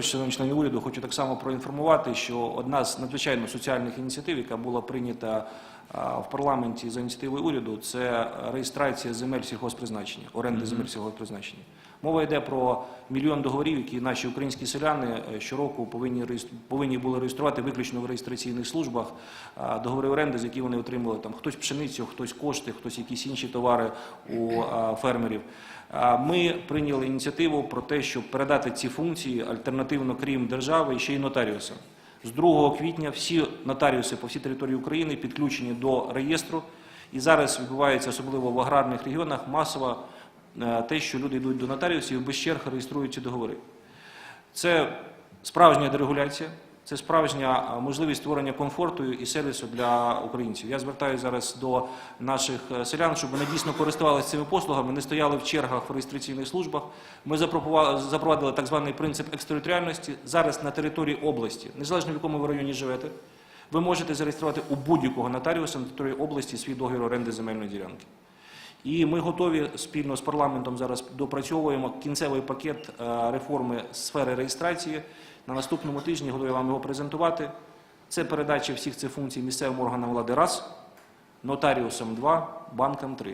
Шановні уряду, хочу так само проінформувати, що одна з надзвичайно соціальних ініціатив, яка була прийнята в парламенті за ініціативою уряду, це реєстрація земель сільгоспризначення, оренди земель сільгоспризначення. Мова йде про мільйон договорів, які наші українські селяни е, щороку повинні повинні були реєструвати виключно в реєстраційних службах договори оренди, з які вони отримали там хтось пшеницю, хтось кошти, хтось якісь інші товари у фермерів. Ми прийняли ініціативу про те, щоб передати ці функції альтернативно, крім держави, ще й нотаріусам. З 2 квітня всі нотаріуси по всій території України підключені до реєстру. І зараз відбувається, особливо в аграрних регіонах, масово е, те, що люди йдуть до нотаріусів і без черг реєструють ці договори. Це справжня дерегуляція, це справжня можливість створення комфорту і сервісу для українців. Я звертаюся зараз до наших е, селян, щоб вони дійсно користувалися цими послугами, не стояли в чергах в реєстраційних службах. Ми запровадили так званий принцип екстериторіальності. Зараз на території області, незалежно в якому ви районі живете, ви можете зареєструвати у будь-якого нотаріуса на території області свій договір оренди земельної ділянки. І ми готові спільно з парламентом зараз допрацьовуємо кінцевий пакет е, реформи сфери реєстрації. На наступному тижні готові вам його презентувати. Це передача всіх цих функцій місцевим органам влади раз, нотаріусам два, банкам три.